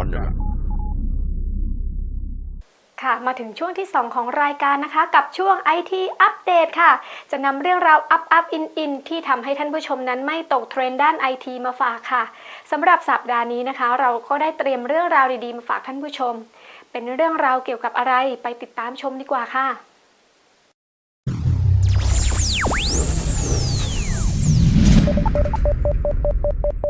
อนเนี่ยค่ะมาถึงช่วงที่ 2 ของรายการนะคะ กับช่วง IT อัปเดตค่ะ จะนำเรื่องราวอัพอัพอินอินที่ทำให้ท่านผู้ชมนั้นไม่ตกเทรนด์ด้าน IT มาฝากค่ะสำหรับสัปดาห์นี้นะคะ เราก็ได้เตรียมเรื่องราวดีๆ มาฝากท่านผู้ชม เป็นเรื่องราวเกี่ยวกับอะไรไปติดตามชมดีกว่าค่ะก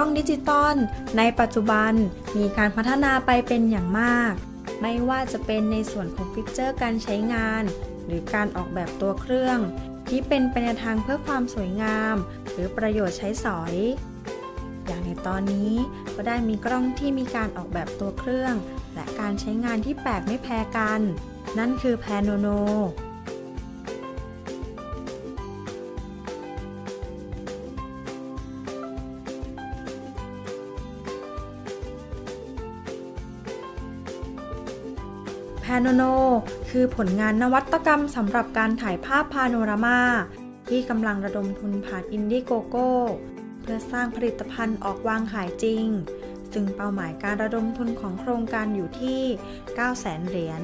ล้องดิจิตอลในปัจจุบันมีการพัฒนาไปเป็นอย่างมาก ไม่ว่าจะเป็นในส่วนของฟีเจอร์การใช้งาน หรือการออกแบบตัวเครื่อง ที่เป็นไปในทางเพื่อความสวยงาม หรือประโยชน์ใช้สอย อย่างในตอนนี้ก็ได้มีกล้องที่มีการออกแบบตัวเครื่อง และการใช้งานที่แปลกไม่แพ้กัน นั่นคือ Panono p a โนโน คือผลงานนวัตกรรมสำหรับการถ่ายภาพพาโนรามา ที่กำลังระดมทุนผ่านอินดี้โกโก้เพื่อสร้างผลิตภัณฑ์ออกวางขายจริง ซึ่งเป้าหมายการระดมทุนของโครงการอยู่ที่ 900,000 เหรียญ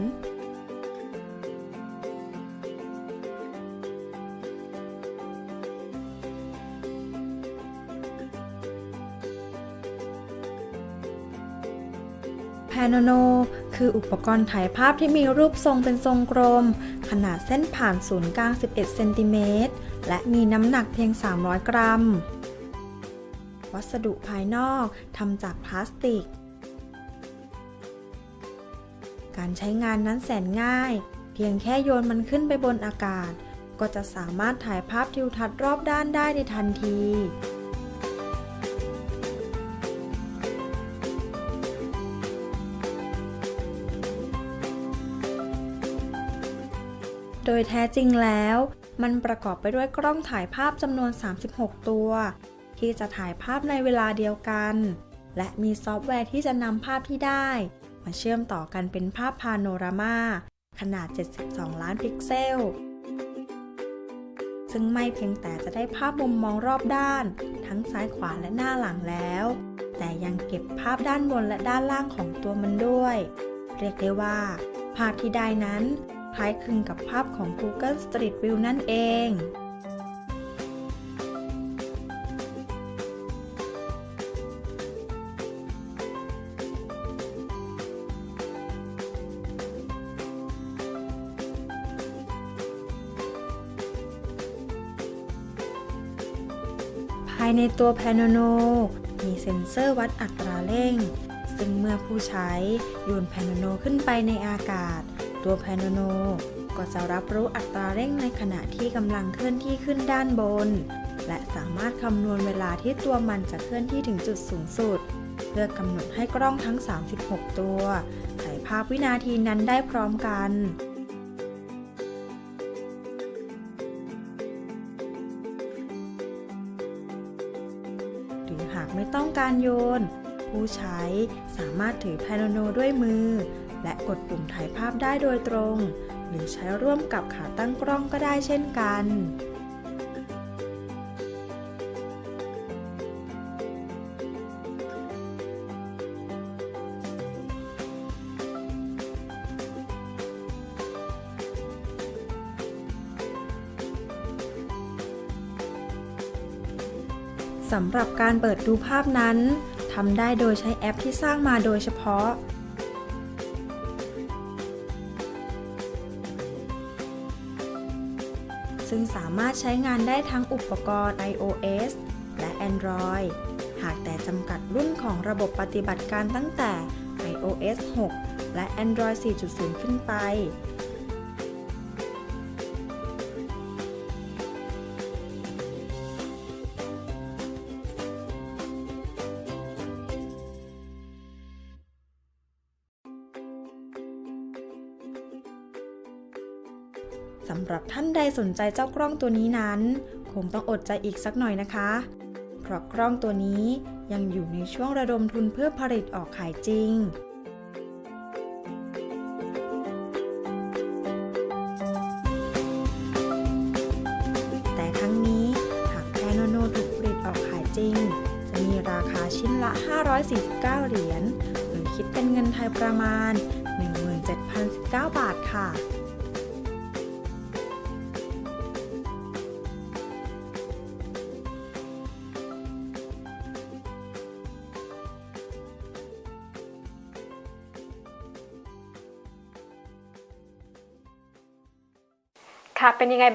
p a n o n o คืออุปกรณ์ถ่ายภาพที่มีรูปทรงเป็นทรงกลม ขนาดเส้นผ่านศูนย์กลาง 11 เซนติเมตร และมีน้ำหนักเพียง 300 กรัม วัสดุภายนอกทำจากพลาสติก การใช้งานนั้นแสนง่าย เพียงแค่โยนมันขึ้นไปบนอากาศ ก็จะสามารถถ่ายภาพทิวทัศน์รอบด้านได้ในทันที โดยแท้จริงแล้ว มันประกอบไปด้วยกล้องถ่ายภาพจำนวน 36 ตัว ที่จะถ่ายภาพในเวลาเดียวกัน และมีซอฟต์แวร์ที่จะนำภาพที่ได้ มาเชื่อมต่อกันเป็นภาพพาโนรามาขนาด 72 ล้านพิกเซล ซึ่งไม่เพียงแต่จะได้ภาพมุมมองรอบด้าน ทั้งซ้ายขวาและหน้าหลังแล้ว แต่ยังเก็บภาพด้านบนและด้านล่างของตัวมันด้วย เรียกได้ว่า ภาพที่ได้นั้น ล้ายคลึงกับภาพของ Google Street View นั่นเองภายในตัว Panono มีเซ็นเซอร์วัดอัตราเร่ง ซึ่งเมื่อผู้ใช้โยน Panono ขึ้นไปในอากาศ ตัว Panono ก็จะรับรู้อัตราเร่งในขณะที่กำลังเคลื่อนที่ขึ้นด้านบน และสามารถคำนวณเวลาที่ตัวมันจะเคลื่อนที่ถึงจุดสูงสุด เพื่อกำหนดให้กล้องทั้ง 36 ตัวถ่ายภาพวินาทีนั้นได้พร้อมกันหรือหากไม่ต้องการโยน ผู้ใช้สามารถถือ Panono ด้วยมือ และกดปุ่มถ่ายภาพได้โดยตรง หรือใช้ร่วมกับขาตั้งกล้องก็ได้เช่นกันสำหรับการเปิดดูภาพนั้นทำได้โดยใช้แอปที่สร้างมาโดยเฉพาะ ซึ่งสามารถใช้งานได้ทั้งอุปกรณ์ iOS และ Android หากแต่จำกัดรุ่นของระบบปฏิบัติการตั้งแต่ iOS 6 และ Android 4.0 ขึ้นไป สำหรับท่านใดสนใจเจ้ากล้องตัวนี้นั้น คงต้องอดใจอีกสักหน่อยนะคะ เพราะกล้องตัวนี้ยังอยู่ในช่วงระดมทุนเพื่อผลิตออกขายจริงแต่ทั้งนี้หากแพโนโนถูกผลิตออกขายจริงจะมีราคาชิ้นละ 549 เหรียญ หรือคิดเป็นเงินไทยประมาณ 17,019 บาทค่ะ ค่ะเป็นยังไง